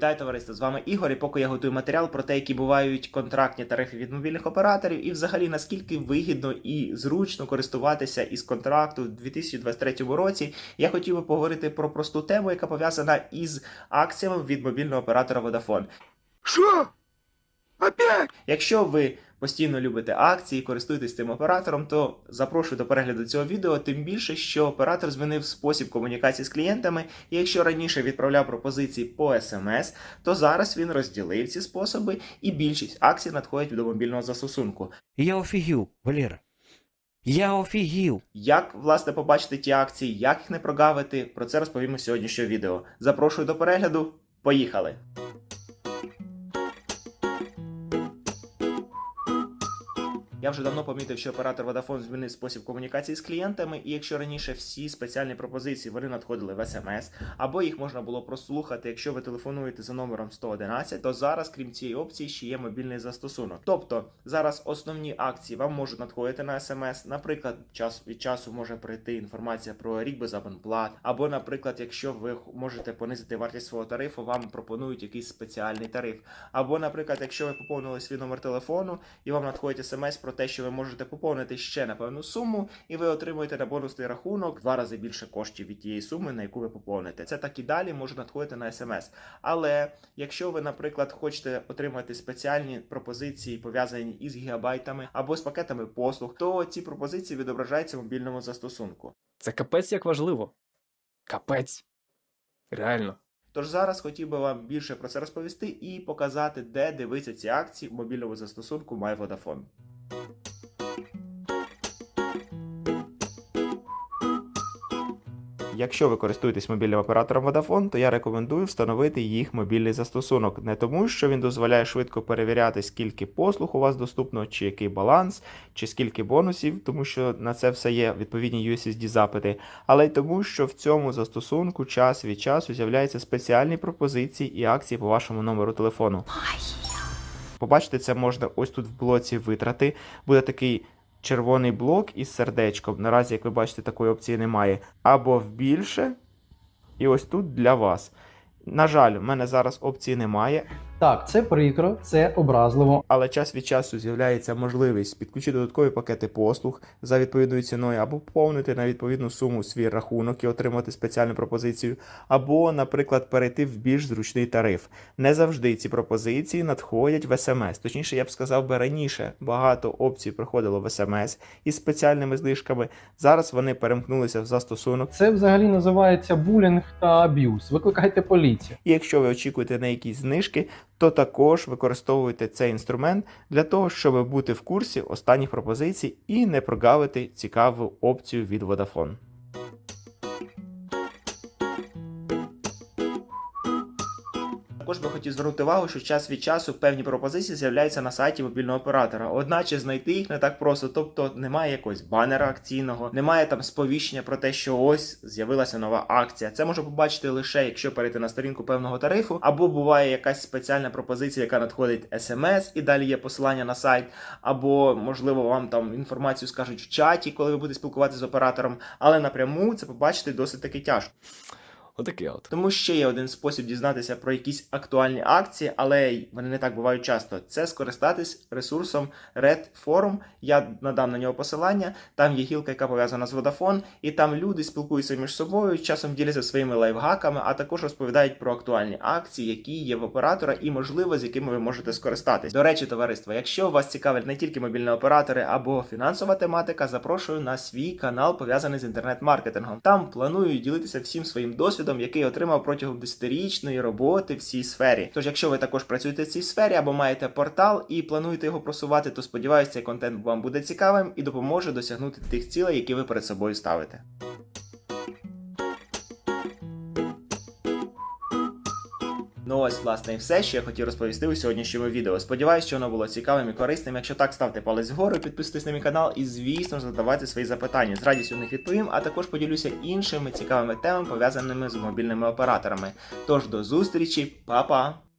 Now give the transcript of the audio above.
Вітаю товариство! З вами Ігор. І поки я готую матеріал про те, які бувають контрактні тарифи від мобільних операторів, і взагалі наскільки вигідно і зручно користуватися із контракту в 2023 році, я хотів би поговорити про просту тему, яка пов'язана із акціями від мобільного оператора Vodafone. Что? Опять? Якщо ви постійно любите акції, користуєтесь цим оператором, то запрошую до перегляду цього відео, тим більше, що оператор змінив спосіб комунікації з клієнтами, і якщо раніше відправляв пропозиції по смс, то зараз він розділив ці способи, і більшість акцій надходять до мобільного застосунку. Я офігів, Валера. Я офігів. Як власне побачити ті акції, як їх не прогавити, про це розповімо в сьогоднішнього відео. Запрошую до перегляду. Поїхали! Я вже давно помітив, що оператор Vodafone змінив спосіб комунікації з клієнтами, і якщо раніше всі спеціальні пропозиції вони надходили в смс, або їх можна було прослухати, якщо ви телефонуєте за номером 111, то зараз, крім цієї опції, ще є мобільний застосунок. Тобто зараз основні акції вам можуть надходити на смс. Наприклад, час від часу може прийти інформація про рік без абонплат, або, наприклад, якщо ви можете понизити вартість свого тарифу, вам пропонують якийсь спеціальний тариф. Або, наприклад, якщо ви поповнили свій номер телефону і вам надходить смс про те, що ви можете поповнити ще на певну суму, і ви отримуєте на бонусний рахунок в два рази більше коштів від тієї суми, на яку ви поповните. Це так і далі може надходити на смс. Але якщо ви, наприклад, хочете отримати спеціальні пропозиції, пов'язані із гігабайтами або з пакетами послуг, то ці пропозиції відображаються в мобільному застосунку. Це капець як важливо. Капець. Реально. Тож зараз хотів би вам більше про це розповісти і показати, де дивитися ці акції в мобільному застосунку MyVodafone. Якщо ви користуєтесь мобільним оператором Vodafone, то я рекомендую встановити їх мобільний застосунок. Не тому, що він дозволяє швидко перевіряти, скільки послуг у вас доступно, чи який баланс, чи скільки бонусів, тому що на це все є відповідні USSD запити, але й тому, що в цьому застосунку час від часу з'являються спеціальні пропозиції і акції по вашому номеру телефону. Побачити це можна ось тут в блоці витрати. Буде такий червоний блок із сердечком. Наразі, як ви бачите, такої опції немає. Або в більше. І ось тут для вас. На жаль, в мене зараз опції немає, Так, це прикро, це образливо. але час від часу з'являється можливість підключити додаткові пакети послуг за відповідною ціною, або поповнити на відповідну суму свій рахунок і отримати спеціальну пропозицію, або, наприклад, перейти в більш зручний тариф. Не завжди ці пропозиції надходять в смс. Точніше, я б сказав би раніше багато опцій приходило в смс із спеціальними знижками. Зараз вони перемкнулися в застосунок. Це взагалі називається булінг та аб'юз. Викликайте поліцію. І якщо ви очікуєте на якісь знижки, то також використовуйте цей інструмент для того, щоб бути в курсі останніх пропозицій і не прогавити цікаву опцію від Vodafone. Також би хотів звернути увагу, що час від часу певні пропозиції з'являються на сайті мобільного оператора. Одначе знайти їх не так просто, тобто немає якогось банера акційного, немає там сповіщення про те, що ось з'явилася нова акція. Це можна побачити лише якщо перейти на сторінку певного тарифу, або буває якась спеціальна пропозиція, яка надходить смс, і далі є посилання на сайт, або можливо вам там інформацію скажуть в чаті, коли ви будете спілкуватися з оператором, але напряму це побачити досить таки тяжко. Отаке от. Тому ще є один спосіб дізнатися про якісь актуальні акції, але вони не так бувають часто. Це скористатись ресурсом Red Forum. Я надам на нього посилання. Там є гілка, яка пов'язана з Vodafone, і там люди спілкуються між собою, часом діляться своїми лайфхаками, а також розповідають про актуальні акції, які є в оператора, і можливо з якими ви можете скористатись. До речі, товариство, якщо вас цікавить не тільки мобільні оператори або фінансова тематика, запрошую на свій канал пов'язаний з інтернет-маркетингом. Там планую ділитися всім своїм досвідом, який отримав протягом десятирічної роботи в цій сфері. Тож, якщо ви також працюєте в цій сфері або маєте портал і плануєте його просувати, то сподіваюся, цей контент вам буде цікавим і допоможе досягнути тих цілей, які ви перед собою ставите. Ну ось, власне, і все, що я хотів розповісти у сьогоднішньому відео. Сподіваюсь, що воно було цікавим і корисним. Якщо так, ставте палець вгору, підписуйтесь на мій канал і, звісно, задавайте свої запитання. З радістю на них відповім, а також поділюся іншими цікавими темами, пов'язаними з мобільними операторами. Тож до зустрічі, па-па!